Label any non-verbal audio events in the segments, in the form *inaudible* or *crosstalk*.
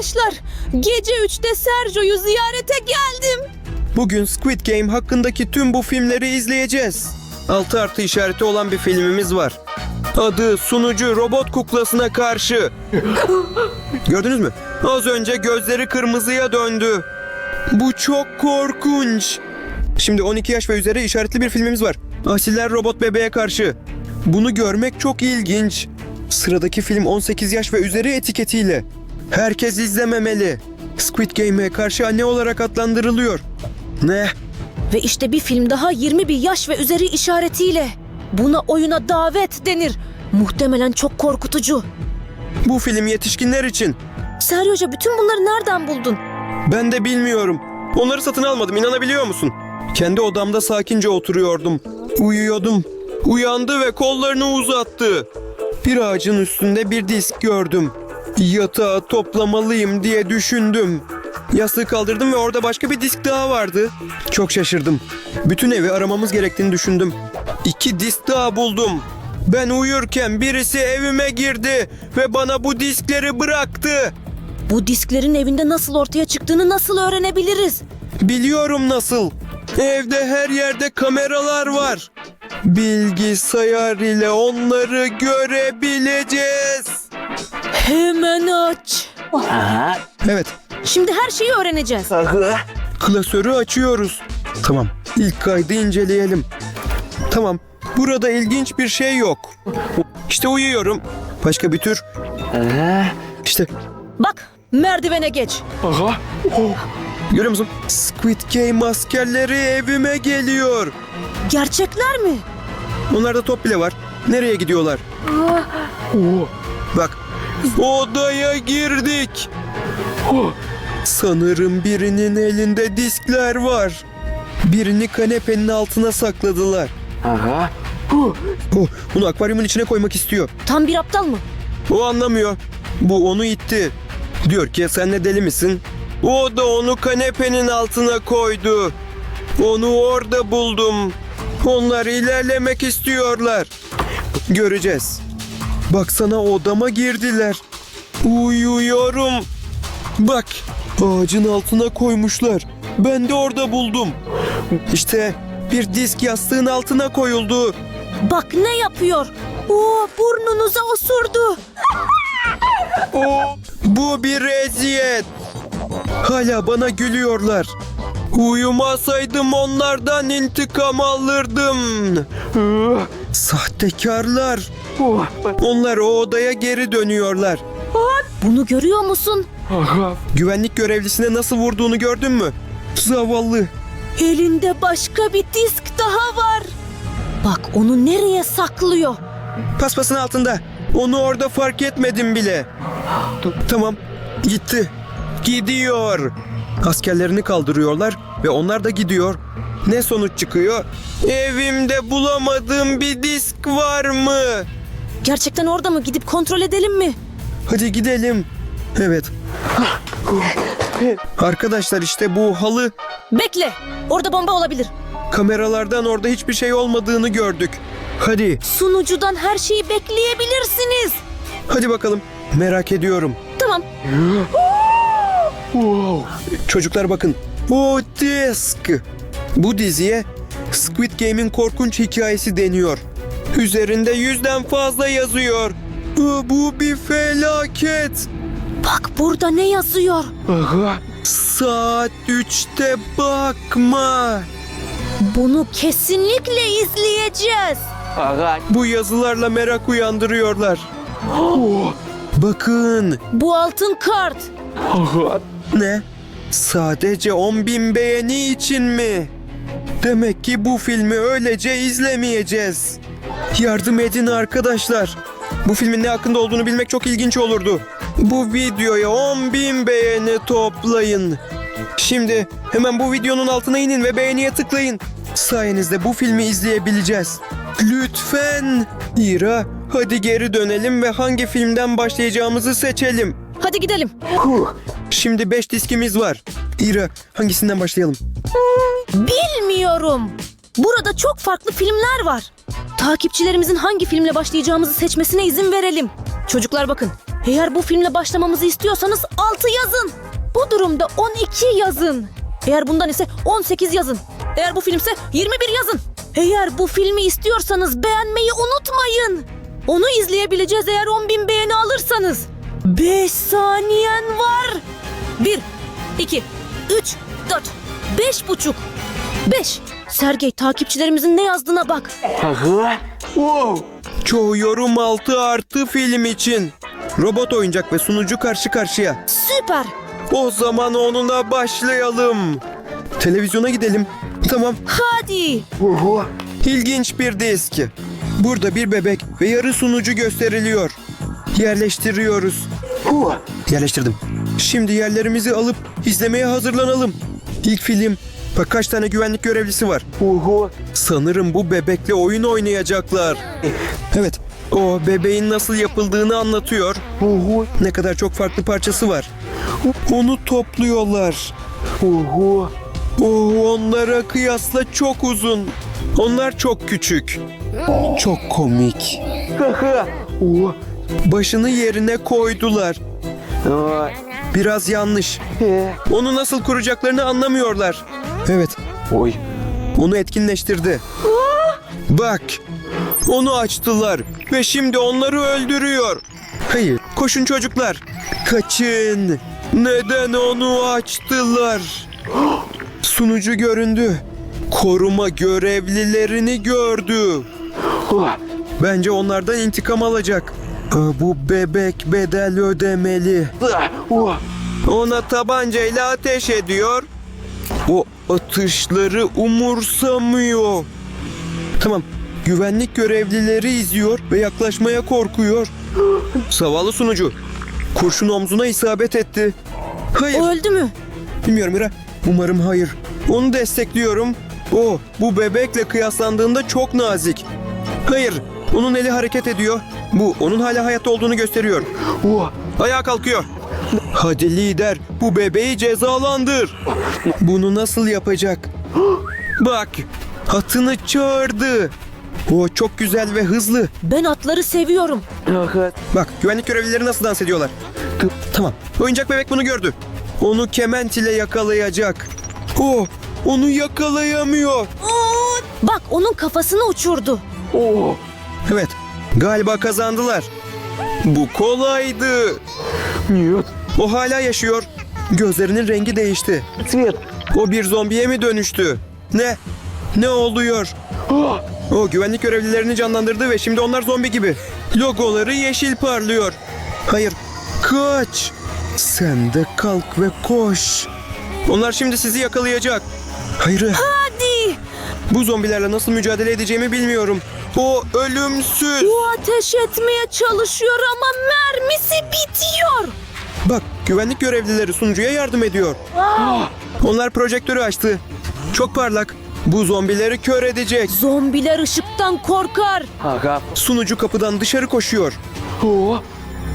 Arkadaşlar, gece 3'te Sergio'yu ziyarete geldim. Bugün Squid Game hakkındaki tüm bu filmleri izleyeceğiz. 6 artı işareti olan bir filmimiz var. Adı sunucu robot kuklasına karşı. Gördünüz mü? Az önce gözleri kırmızıya döndü. Bu çok korkunç. Şimdi 12 yaş ve üzeri işaretli bir filmimiz var. Asiller robot bebeğe karşı. Bunu görmek çok ilginç. Sıradaki film 18 yaş ve üzeri etiketiyle. Herkes izlememeli. Squid Game'e karşı anne olarak adlandırılıyor. Ne? Ve işte bir film daha 21 yaş ve üzeri işaretiyle. Buna oyuna davet denir. Muhtemelen çok korkutucu. Bu film yetişkinler için. Sergio'ca bütün bunları nereden buldun? Ben de bilmiyorum. Onları satın almadım inanabiliyor musun? Kendi odamda sakince oturuyordum. Uyuyordum. Uyandı ve kollarını uzattı. Bir ağacın üstünde bir disk gördüm. Yatağı toplamalıyım diye düşündüm. Yastığı kaldırdım ve orada başka bir disk daha vardı. Çok şaşırdım. Bütün evi aramamız gerektiğini düşündüm. İki disk daha buldum. Ben uyurken birisi evime girdi ve bana bu diskleri bıraktı. Bu disklerin evinde nasıl ortaya çıktığını nasıl öğrenebiliriz? Biliyorum nasıl. Evde her yerde kameralar var. Bilgisayar ile onları görebileceğiz. Hemen aç. Evet, Şimdi her şeyi öğreneceğiz. klasörü açıyoruz. Tamam, ilk kaydı inceleyelim. Tamam, burada ilginç bir şey yok. İşte uyuyorum. Başka bir tür. İşte Bak, merdivene geç. Görüyor musun? Squid Game askerleri evime geliyor. Gerçekler mi? Onlarda top bile var. Nereye gidiyorlar? Bak. Odaya girdik. Sanırım birinin elinde diskler var. Birini kanepenin altına sakladılar. Oh, bunu akvaryumun içine koymak istiyor. Tam bir aptal mı? O anlamıyor. Bu onu itti. Diyor ki sen ne deli misin? O da onu kanepenin altına koydu. Onu orada buldum. Onlar ilerlemek istiyorlar. Göreceğiz. Baksana odama girdiler. Uyuyorum. Bak ağacın altına koymuşlar. Ben de orada buldum. İşte bir disk yastığın altına koyuldu. Bak ne yapıyor? Oo, burnunuza osurdu. Bu bir eziyet. Hala bana gülüyorlar. Uyumasaydım onlardan intikam alırdım. Sahtekarlar. Onlar o odaya geri dönüyorlar. Bunu görüyor musun? Güvenlik görevlisine nasıl vurduğunu gördün mü? Zavallı. Elinde başka bir disk daha var. Bak onu nereye saklıyor? Paspasın altında. Onu orada fark etmedim bile. Tamam. Gitti. Gidiyor. Askerlerini kaldırıyorlar ve onlar da gidiyor. Ne sonuç çıkıyor? Evimde bulamadığım bir disk var mı? Gerçekten orada mı? Gidip kontrol edelim mi? Hadi gidelim. Evet. Arkadaşlar işte bu halı Bekle. Orada bomba olabilir. kameralardan orada hiçbir şey olmadığını gördük. Hadi, Sunucudan her şeyi bekleyebilirsiniz. hadi bakalım. Merak ediyorum. Tamam. *gasps* Çocuklar bakın. O disk. Bu diziye Squid Game'in korkunç hikayesi deniyor. Üzerinde yüzden fazla yazıyor. Bu bir felaket. Bak burada ne yazıyor? Saat üçte bakma. Bunu kesinlikle izleyeceğiz. Bu yazılarla merak uyandırıyorlar. Bakın. Bu altın kart. Ne? Sadece 10 bin beğeni için mi? Demek ki bu filmi öylece izlemeyeceğiz. Yardım edin arkadaşlar. Bu filmin ne hakkında olduğunu bilmek çok ilginç olurdu. Bu videoya 10 bin beğeni toplayın. Şimdi hemen bu videonun altına inin ve beğeniye tıklayın. Sayenizde bu filmi izleyebileceğiz. Lütfen. İra hadi geri dönelim ve hangi filmden başlayacağımızı seçelim. Hadi gidelim. Şimdi 5 diskimiz var. İra hangisinden başlayalım? Bilmiyorum. Burada çok farklı filmler var. Takipçilerimizin hangi filmle başlayacağımızı seçmesine izin verelim. Çocuklar bakın. Eğer bu filmle başlamamızı istiyorsanız 6 yazın. Bu durumda 12 yazın. Eğer bundan ise 18 yazın. Eğer bu filmse 21 yazın. Eğer bu filmi istiyorsanız beğenmeyi unutmayın. Onu izleyebileceğiz eğer 10 bin beğeni alırsanız. 5 saniyen var. 1, 2, 3, 4, 5 buçuk. 5. Sergey takipçilerimizin ne yazdığına bak. Çoğu yorum 6 artı film için. Robot oyuncak ve sunucu karşı karşıya. Süper. O zaman onunla başlayalım. Televizyona gidelim. Tamam. Hadi. İlginç bir disk. Burada bir bebek ve yarı sunucu gösteriliyor. Yerleştiriyoruz. Yerleştirdim. Şimdi yerlerimizi alıp izlemeye hazırlanalım. İlk film. Bak kaç tane güvenlik görevlisi var. Sanırım bu bebekle oyun oynayacaklar. Evet. O bebeğin nasıl yapıldığını anlatıyor. Ne kadar çok farklı parçası var. Onu topluyorlar. Oh, onlara kıyasla çok uzun. Onlar çok küçük. Çok komik. Başını yerine koydular. Biraz yanlış. Onu nasıl kuracaklarını anlamıyorlar. Evet. Oy. Onu etkinleştirdi. Bak. Onu açtılar ve şimdi onları öldürüyor. Hayır, koşun çocuklar. Kaçın. Neden onu açtılar? Sunucu göründü. Koruma görevlilerini gördü. Bence onlardan intikam alacak. Bu bebek bedel ödemeli. Ona tabancayla ateş ediyor. O atışları umursamıyor. Tamam. Güvenlik görevlileri izliyor ve yaklaşmaya korkuyor. Zavallı sunucu. Kurşun omzuna isabet etti. Hayır. Öldü mü? Bilmiyorum Mira. Umarım hayır. Onu destekliyorum. O bu bebekle kıyaslandığında çok nazik. Hayır. Onun eli hareket ediyor. Bu onun hala hayatta olduğunu gösteriyor. Ayağa kalkıyor. Hadi lider bu bebeği cezalandır. Bunu nasıl yapacak? Bak atını çağırdı. O çok güzel ve hızlı. Ben atları seviyorum. Bak güvenlik görevlileri nasıl dans ediyorlar. Tamam. Oyuncak bebek bunu gördü. Onu kement ile yakalayacak. O onu yakalayamıyor. Bak onun kafasını uçurdu. Evet. Galiba kazandılar. Bu kolaydı. Newt, O hala yaşıyor. Gözlerinin rengi değişti. O bir zombiye mi dönüştü? Ne? Ne oluyor? Ah! O güvenlik görevlilerini canlandırdı ve şimdi onlar zombi gibi. Logoları yeşil parlıyor. Hayır. Kaç. Sen de kalk ve koş. Onlar şimdi sizi yakalayacak. Hayır. Bu zombilerle nasıl mücadele edeceğimi bilmiyorum. O ölümsüz. Bu ateş etmeye çalışıyor ama mermisi bitiyor. Bak güvenlik görevlileri sunucuya yardım ediyor. Aa! Onlar projektörü açtı. Çok parlak. Bu zombileri kör edecek. Zombiler ışıktan korkar. Aga. Sunucu kapıdan dışarı koşuyor. Oo.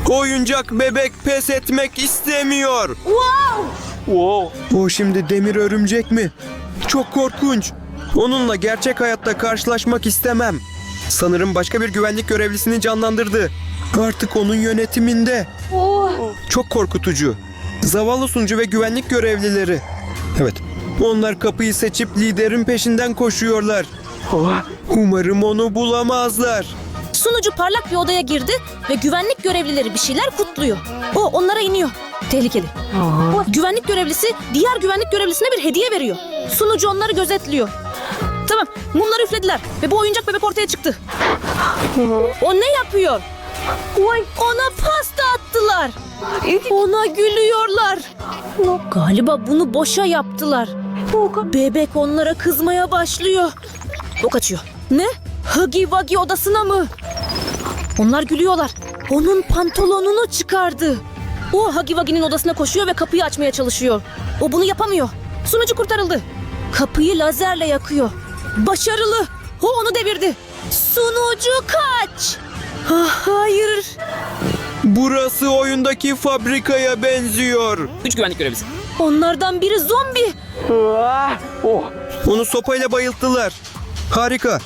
Oyuncak bebek pes etmek istemiyor. Wow. Wow. O şimdi demir örümcek mi? Çok korkunç. Onunla gerçek hayatta karşılaşmak istemem. Sanırım başka bir güvenlik görevlisini canlandırdı. Artık onun yönetiminde. Çok korkutucu. Zavallı sunucu ve güvenlik görevlileri. Evet. Onlar kapıyı seçip liderin peşinden koşuyorlar. О. Umarım onu bulamazlar. Sunucu parlak bir odaya girdi ve güvenlik görevlileri bir şeyler kutluyor. O onlara iniyor. Tehlikeli. Güvenlik görevlisi diğer güvenlik görevlisine bir hediye veriyor. Sunucu onları gözetliyor. Tamam mumları üflediler ve bu oyuncak bebek ortaya çıktı. O ne yapıyor? Ona pasta attılar. Ona gülüyorlar. Galiba bunu boşa yaptılar. Bebek onlara kızmaya başlıyor. O kaçıyor. Ne? Huggy Wuggy odasına mı? Onlar gülüyorlar. Onun pantolonunu çıkardı. O Huggy Wuggy'nin odasına koşuyor ve kapıyı açmaya çalışıyor. O bunu yapamıyor. Sunucu kurtarıldı. Kapıyı lazerle yakıyor. Başarılı. O onu devirdi. Sunucu kaç. Ah, hayır. Burası oyundaki fabrikaya benziyor. Üç güvenlik görevlisi. Onlardan biri zombi. А. О. Onu sopayla bayılttılar. Harika.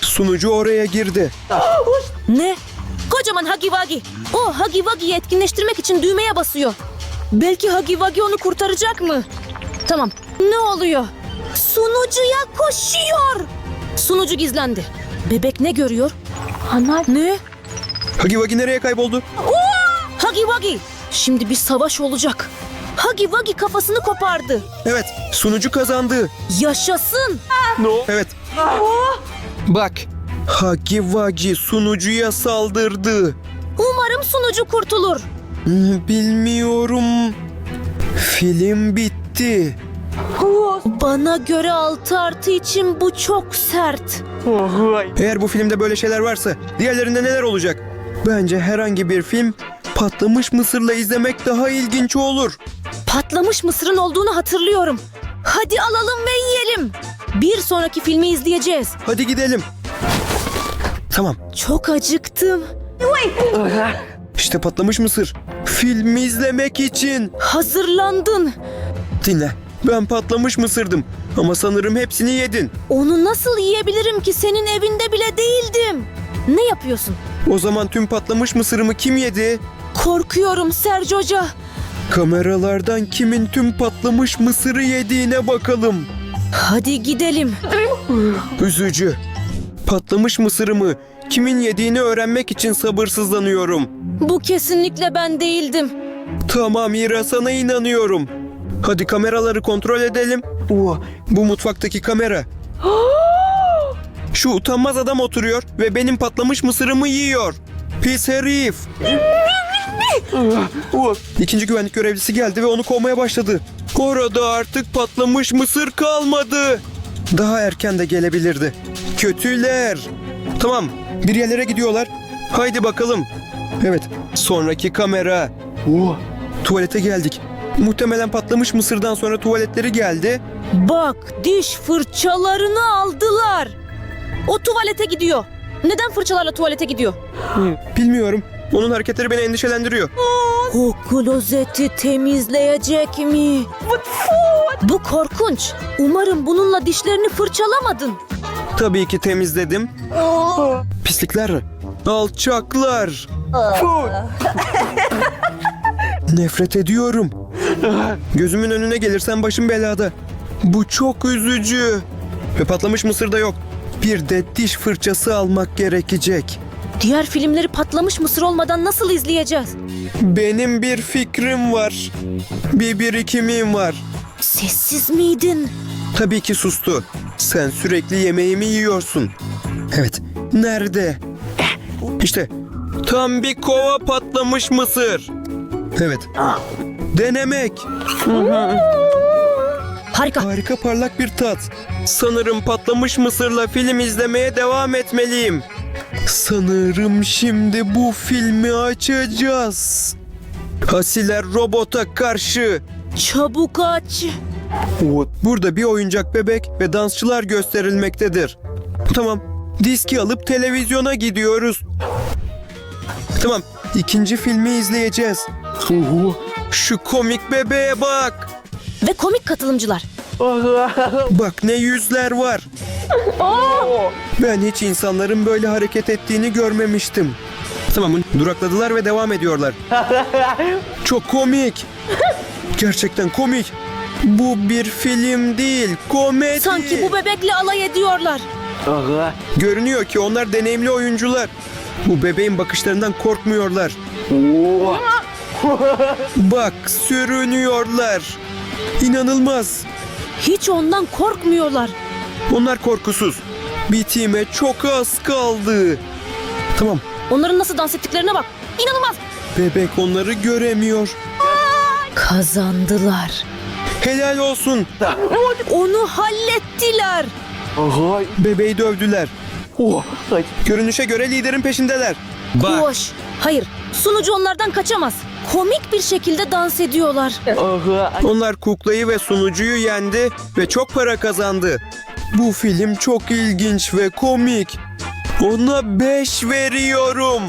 Sunucu oraya girdi. Ne? Kocaman Wuggy. O Huggy Wuggy'yi etkinleştirmek için düğmeye basıyor. Belki Wuggy onu kurtaracak mı? Tamam. Ne oluyor? Sunucuya koşuyor. Sunucu gizlendi. Bebek ne görüyor? Ana ne? Hagi Vagi nereye kayboldu? Huggy Wuggy. Şimdi bir savaş olacak. Huggy Wuggy kafasını kopardı. Evet, sunucu kazandı. Yaşasın. No. Evet. Bak. Hagi Vagi sunucuya saldırdı. Umarım sunucu kurtulur. Hmm, Bilmiyorum. Film bitti. Bana göre 6 artı için bu çok sert. Eğer bu filmde böyle şeyler varsa diğerlerinde neler olacak? Bence herhangi bir film patlamış mısırla izlemek daha ilginç olur. Patlamış mısırın olduğunu hatırlıyorum. Hadi alalım ve yiyelim. Bir sonraki filmi izleyeceğiz. Hadi gidelim. Tamam. Çok acıktım. İşte patlamış mısır. Filmi izlemek için. Hazırlandın. Dinle. Ben patlamış mısırdım. Ama sanırım hepsini yedin. Onu nasıl yiyebilirim ki senin evinde bile değildim. Ne yapıyorsun? O zaman tüm patlamış mısırımı kim yedi? Korkuyorum Serge Hoca. Kameralardan kimin tüm patlamış mısırı yediğine bakalım. Hadi gidelim. Üzücü. Patlamış mısırımı kimin yediğini öğrenmek için sabırsızlanıyorum. Bu kesinlikle ben değildim. Tamam Ira sana inanıyorum. Hadi kameraları kontrol edelim. oh. Bu mutfaktaki kamera. Şu utanmaz adam oturuyor ve benim patlamış mısırımı yiyor. Pis herif. İkinci güvenlik görevlisi geldi ve onu kovmaya başladı. Orada artık patlamış mısır kalmadı. Daha erken de gelebilirdi. Kötüler. Tamam, bir yerlere gidiyorlar. Haydi bakalım. Evet, sonraki kamera. Tuvalete geldik. Muhtemelen patlamış mısırdan sonra tuvaletleri geldi. Bak diş fırçalarını aldılar. O tuvalete gidiyor. Neden fırçalarla tuvalete gidiyor? Bilmiyorum. Onun hareketleri beni endişelendiriyor. O klozeti temizleyecek mi? Bu korkunç. Umarım bununla dişlerini fırçalamadın. Tabii ki temizledim. Pislikler. Alçaklar. Nefret ediyorum. Gözümün önüne gelirsen başım belada. Bu çok üzücü. Ve patlamış mısır da yok. Bir de diş fırçası almak gerekecek. Diğer filmleri patlamış mısır olmadan nasıl izleyeceğiz? Benim bir fikrim var. Bir birikimim var. Sessiz miydin? Tabii ki sustu. Sen sürekli yemeğimi yiyorsun. Evet. Nerede? İşte tam bir kova patlamış mısır. Evet. Denemek. Harika. Harika parlak bir tat. Sanırım patlamış mısırla film izlemeye devam etmeliyim. Sanırım şimdi bu filmi açacağız. Hasiler robota karşı. Çabuk aç. Burada bir oyuncak bebek ve dansçılar gösterilmektedir. Tamam. Diski alıp televizyona gidiyoruz. Tamam. ikinci filmi izleyeceğiz. Oh. Şu komik bebeğe bak. Ve komik katılımcılar. *laughs* Bak ne yüzler var. Ben hiç insanların böyle hareket ettiğini görmemiştim. Tamam durakladılar ve devam ediyorlar. *laughs* Çok komik. Gerçekten komik. Bu bir film değil, komedi. Sanki bu bebekle alay ediyorlar. Oh. *laughs* Görünüyor ki onlar deneyimli oyuncular. Bu bebeğin bakışlarından korkmuyorlar. *laughs* Bak sürünüyorlar. İnanılmaz. Hiç ondan korkmuyorlar. Onlar korkusuz. Bitime çok az kaldı. Tamam. Onların nasıl dans ettiklerine bak. İnanılmaz. Bebek onları göremiyor. Kazandılar. Helal olsun. Onu hallettiler. Bebeği dövdüler. Oh. Görünüşe göre liderin peşindeler. Bak. Koş. Hayır. Sunucu onlardan kaçamaz. Komik bir şekilde dans ediyorlar. Onlar kuklayı ve sunucuyu yendi ve çok para kazandı. Bu film çok ilginç ve komik. Ona 5 veriyorum.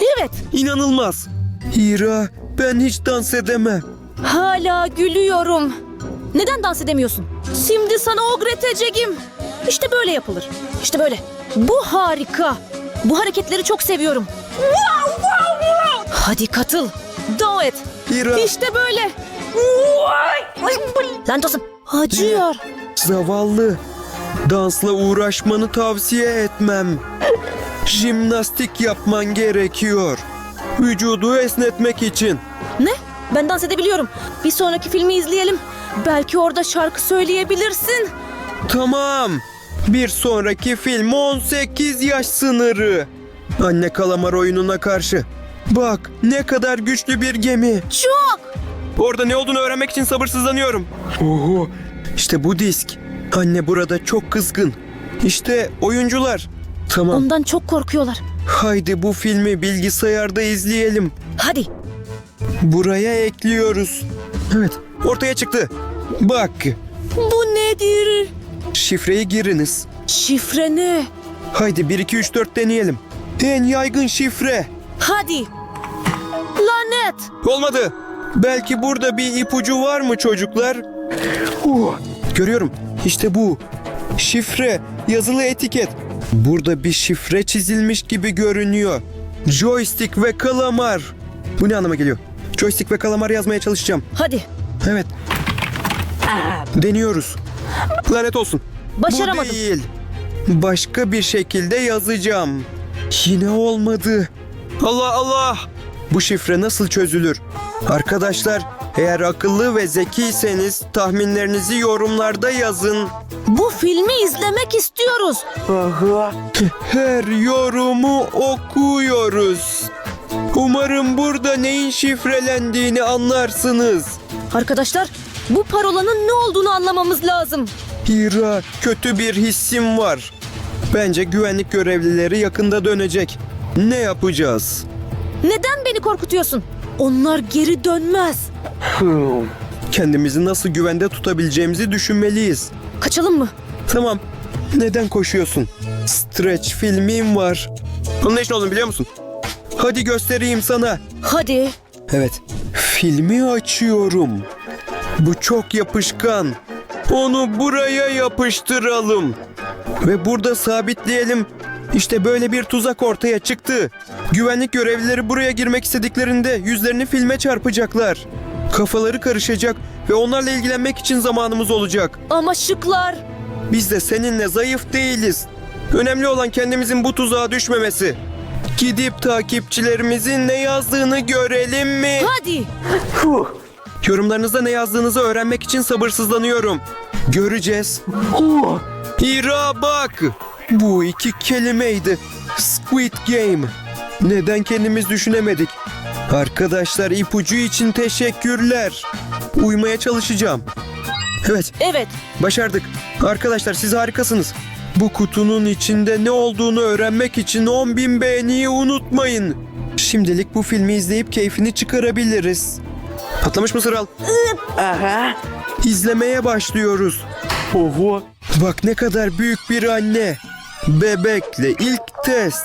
Evet. İnanılmaz. Hira, ben hiç dans edemem. Hala gülüyorum. Neden dans edemiyorsun? Şimdi sana ogreteceğim. İşte böyle yapılır. İşte böyle. Bu harika. Bu hareketleri çok seviyorum. Hadi katıl. Do it. Hira, İşte böyle. Lan dostum. Acıyor. zavallı. Dansla uğraşmanı tavsiye etmem. Jimnastik yapman gerekiyor. Vücudu esnetmek için. Ne? Ben dans edebiliyorum. Bir sonraki filmi izleyelim. Belki orada şarkı söyleyebilirsin. Tamam. Bir sonraki film 18 yaş sınırı. Anne kalamar oyununa karşı. Bak ne kadar güçlü bir gemi. Çok. Orada ne olduğunu öğrenmek için sabırsızlanıyorum. Oho. İşte bu disk. Anne burada çok kızgın. İşte oyuncular. Tamam. Ondan çok korkuyorlar. Haydi bu filmi bilgisayarda izleyelim. Hadi. Buraya ekliyoruz. Evet. Ortaya çıktı. Bak. Bu nedir? Şifreyi giriniz. Şifre ne? Haydi 1 2 3 4 deneyelim. En yaygın şifre. Hadi. Lanet. Olmadı. Belki burada bir ipucu var mı çocuklar? Uh, görüyorum. İşte bu. Şifre, yazılı etiket. Burada bir şifre çizilmiş gibi görünüyor. Joystick ve kalamar. Bu ne anlama geliyor? Joystick ve kalamar yazmaya çalışacağım. Hadi. Evet. Deniyoruz. Lanet olsun. Başaramadım. Bu değil. Başka bir şekilde yazacağım. Yine olmadı. Allah Allah. Bu şifre nasıl çözülür? Arkadaşlar eğer akıllı ve zekiyseniz tahminlerinizi yorumlarda yazın. Bu filmi izlemek istiyoruz. Her yorumu okuyoruz. Umarım burada neyin şifrelendiğini anlarsınız. Arkadaşlar bu parolanın ne olduğunu anlamamız lazım. Hira, kötü bir hissim var. Bence güvenlik görevlileri yakında dönecek. Ne yapacağız? Neden beni korkutuyorsun? Onlar geri dönmez. Kendimizi nasıl güvende tutabileceğimizi düşünmeliyiz. Kaçalım mı? Tamam. Neden koşuyorsun? Stretch filmim var. Bunun ne için olduğunu biliyor musun? Hadi göstereyim sana. Hadi. Evet. Filmi açıyorum. Bu çok yapışkan. Onu buraya yapıştıralım. Ve burada sabitleyelim. İşte böyle bir tuzak ortaya çıktı. Güvenlik görevlileri buraya girmek istediklerinde yüzlerini filme çarpacaklar. Kafaları karışacak ve onlarla ilgilenmek için zamanımız olacak. Ama şıklar. Biz de seninle zayıf değiliz. Önemli olan kendimizin bu tuzağa düşmemesi. Gidip takipçilerimizin ne yazdığını görelim mi? Hadi. Yorumlarınızda ne yazdığınızı öğrenmek için sabırsızlanıyorum. Göreceğiz. Hira bak. Bu iki kelimeydi. Squid Game. Neden kendimiz düşünemedik? Arkadaşlar ipucu için teşekkürler. Uymaya çalışacağım. Evet, Evet. başardık. Arkadaşlar siz harikasınız. Bu kutunun içinde ne olduğunu öğrenmek için 10.000 beğeniyi unutmayın. Şimdilik bu filmi izleyip keyfini çıkarabiliriz. Patlamış mısır al. İzlemeye başlıyoruz. Oho. Bak ne kadar büyük bir anne. Bebekle ilk test.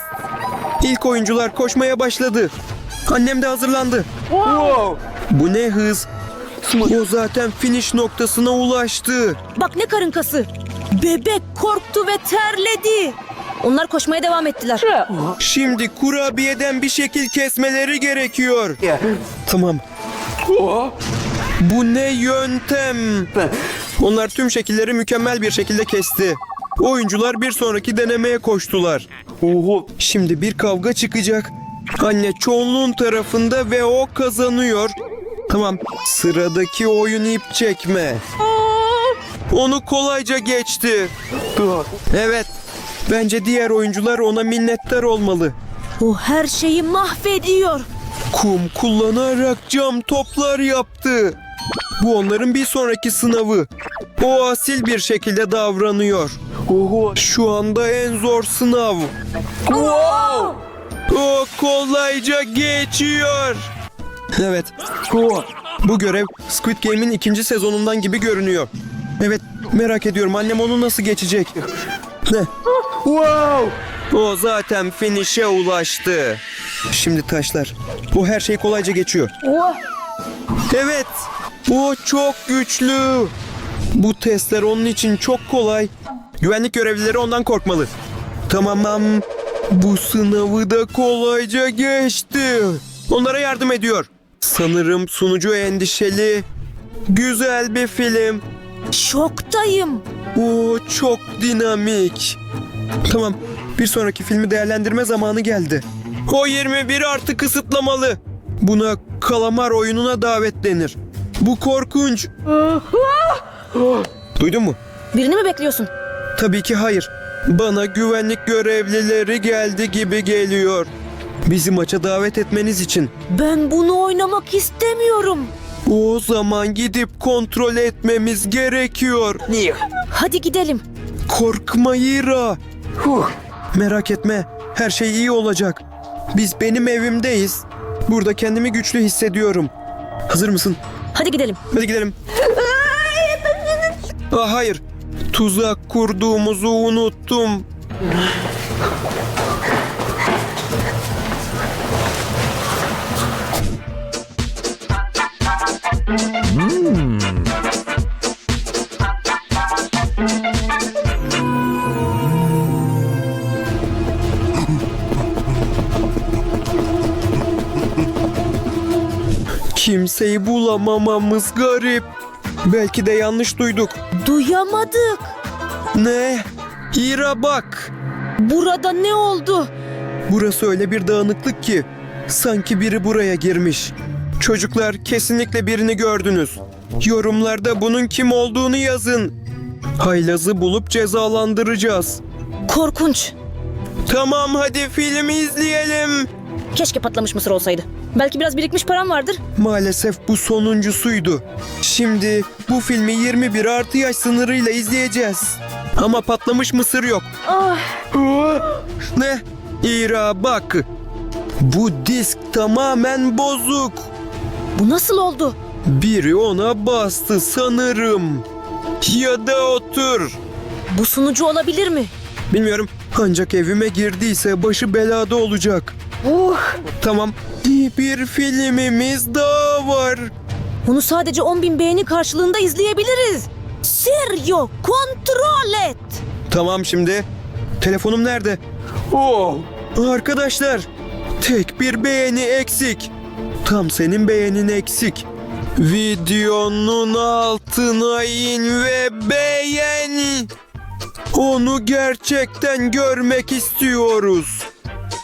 İlk oyuncular koşmaya başladı. Annem de hazırlandı. Wow. Bu ne hız? O zaten finish noktasına ulaştı. Bak ne karın kası. Bebek korktu ve terledi. Onlar koşmaya devam ettiler. Şimdi kurabiyeden bir şekil kesmeleri gerekiyor. Tamam. Bu ne yöntem? Onlar tüm şekilleri mükemmel bir şekilde kesti. Oyuncular bir sonraki denemeye koştular. Oho. Şimdi bir kavga çıkacak. Anne çoğunluğun tarafında ve o kazanıyor. Tamam. Sıradaki oyun ip çekme. Onu kolayca geçti. Evet. Bence diğer oyuncular ona minnettar olmalı. O her şeyi mahvediyor. Kum kullanarak cam toplar yaptı. Bu onların bir sonraki sınavı. O asil bir şekilde davranıyor. Oho. Şu anda en zor sınav. Wow. O kolayca geçiyor. Evet, Oh. bu görev Squid Game'in ikinci sezonundan gibi görünüyor. Evet, merak ediyorum annem onu nasıl geçecek? Ne? Wow. O zaten finish'e ulaştı. Şimdi taşlar. Bu her şey kolayca geçiyor. Evet, o çok güçlü. Bu testler onun için çok kolay. Güvenlik görevlileri ondan korkmalı. Tamam, Bu sınavı da kolayca geçti. Onlara yardım ediyor. Sanırım sunucu endişeli. Güzel bir film. Şoktayım. O çok dinamik. Tamam, bir sonraki filmi değerlendirme zamanı geldi. O 21 artı kısıtlamalı. Buna kalamar oyununa davet denir. Bu korkunç. Duydun mu? Birini mi bekliyorsun? Tabii ki hayır. Bana güvenlik görevlileri geldi gibi geliyor. Bizi maça davet etmeniz için. Ben bunu oynamak istemiyorum. O zaman gidip kontrol etmemiz gerekiyor. Hadi gidelim. Korkma Ira. Merak etme. Her şey iyi olacak. Biz benim evimdeyiz. Burada kendimi güçlü hissediyorum. Hazır mısın? Hadi gidelim. Hadi gidelim. Aa, hayır. Tuzak kurduğumuzu unuttum. Kimseyi bulamamamız garip. Belki de yanlış duyduk. Duyamadık. Ne? İra bak. Burada ne oldu? Burası öyle bir dağınıklık ki sanki biri buraya girmiş. Çocuklar kesinlikle birini gördünüz. Yorumlarda bunun kim olduğunu yazın. Haylazı bulup cezalandıracağız. Korkunç. Tamam hadi filmi izleyelim. Keşke patlamış mısır olsaydı. Belki biraz birikmiş param vardır. Maalesef bu sonuncusuydu. Şimdi bu filmi 21 artı yaş sınırıyla izleyeceğiz. Ama patlamış mısır yok. Ah, Ne? İra bak. Bu disk tamamen bozuk. bu nasıl oldu? Biri ona bastı sanırım. Ya da otur. Bu sunucu olabilir mi? Bilmiyorum. Ancak evime girdiyse başı belada olacak. Uh, Tamam. İyi bir filmimiz daha var. bunu sadece 10 bin beğeni karşılığında izleyebiliriz. Sergio, kontrol et. Tamam şimdi. Telefonum nerede? Oh. Arkadaşlar, tek bir beğeni eksik. Tam senin beğenin eksik. Videonun altına in ve beğen. Onu gerçekten görmek istiyoruz.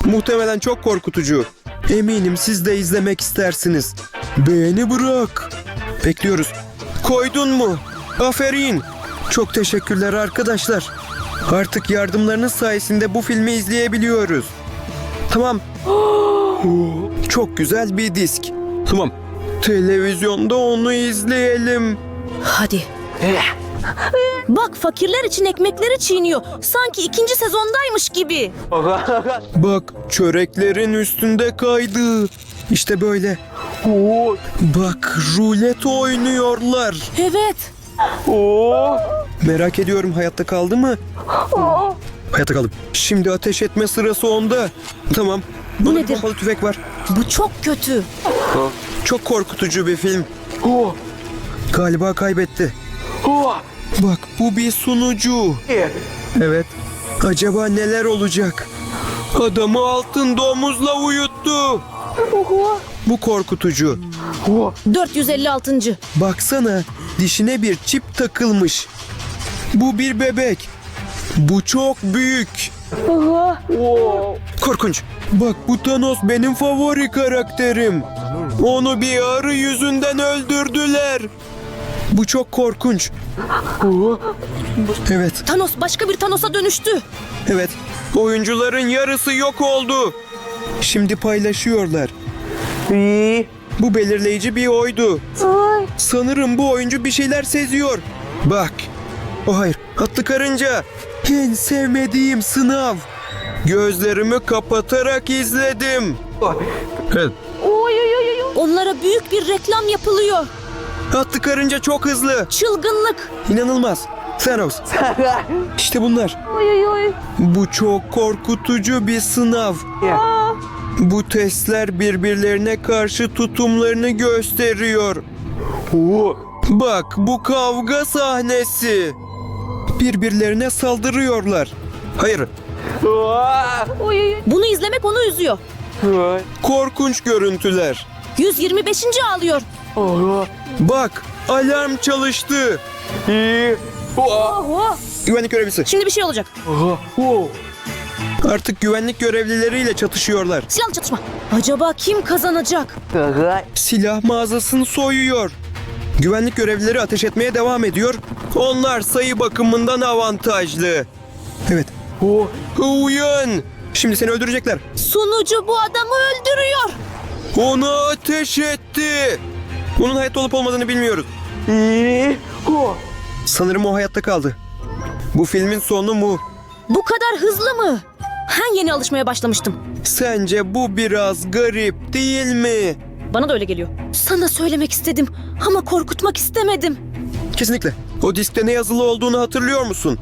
Muhtemelen çok korkutucu. Eminim siz de izlemek istersiniz. Beğeni bırak. Bekliyoruz. Koydun mu? Aferin. Çok teşekkürler arkadaşlar. Artık yardımlarınız sayesinde bu filmi izleyebiliyoruz. Tamam. *gasps* Çok güzel bir disk. Tamam. Televizyonda onu izleyelim. Hadi. Bak fakirler için ekmekleri çiğniyor. Sanki ikinci sezondaymış gibi. Bak çöreklerin üstünde kaydı. İşte böyle. Bak rulet oynuyorlar. Evet. Merak ediyorum hayatta kaldı mı? Hayatta kaldım. Şimdi ateş etme sırası onda. Tamam. Bu nedir? Pompalı tüfek var. Bu çok kötü. Çok korkutucu bir film. Galiba kaybetti. Bak bu bir sunucu. Evet. Acaba neler olacak? Adamı altın domuzla uyuttu. Bu korkutucu. Oh. 456. Baksana dişine bir çip takılmış. Bu bir bebek. Bu çok büyük. Korkunç. Bak bu Thanos benim favori karakterim. Onu bir arı yüzünden öldürdüler. Bu çok korkunç. Oh. Evet, Thanos başka bir Thanos'a dönüştü. evet. Oyuncuların yarısı yok oldu. Şimdi paylaşıyorlar. Bu belirleyici bir oydu. Sanırım bu oyuncu bir şeyler seziyor. Bak. O hayır. Atlı karınca. En sevmediğim sınav. Gözlerimi kapatarak izledim. Evet. Onlara büyük bir reklam yapılıyor. Atlı karınca çok hızlı. Çılgınlık. İnanılmaz. Thanos. *laughs* İşte bunlar. Bu çok korkutucu bir sınav. Bu testler birbirlerine karşı tutumlarını gösteriyor. Oh. Bak bu kavga sahnesi. Birbirlerine saldırıyorlar. Hayır. Aa! Bunu izlemek onu üzüyor. Korkunç görüntüler. 125. ağlıyor. Bak, alarm çalıştı. İyi. Oho. Güvenlik görevlisi. Şimdi bir şey olacak. Artık güvenlik görevlileriyle çatışıyorlar. Silahlı çatışma. Acaba kim kazanacak? Silah mağazasını soyuyor. Güvenlik görevlileri ateş etmeye devam ediyor. Onlar sayı bakımından avantajlı. Evet. Uyan! Şimdi seni öldürecekler. Sunucu bu adamı öldürüyor. Ona ateş etti. Bunun hayatta olup olmadığını bilmiyoruz. Sanırım o hayatta kaldı. Bu filmin sonu mu? Bu kadar hızlı mı? Ben yeni alışmaya başlamıştım. Sence bu biraz garip değil mi? Bana da öyle geliyor. Sana söylemek istedim ama korkutmak istemedim. Kesinlikle. O diskte ne yazılı olduğunu hatırlıyor musun?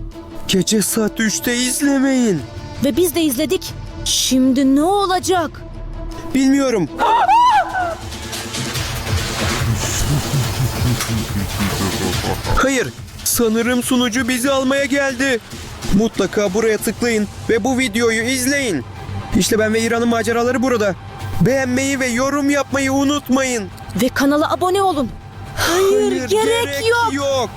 Gece saat 3'te izlemeyin. Ve biz de izledik. Şimdi ne olacak? Bilmiyorum. *laughs* Hayır. Sanırım sunucu bizi almaya geldi. Mutlaka buraya tıklayın ve bu videoyu izleyin. İşte ben ve İran'ın maceraları burada. Beğenmeyi ve yorum yapmayı unutmayın. Ve kanala abone olun. Hayır, Hayır, gerek, yok. yok.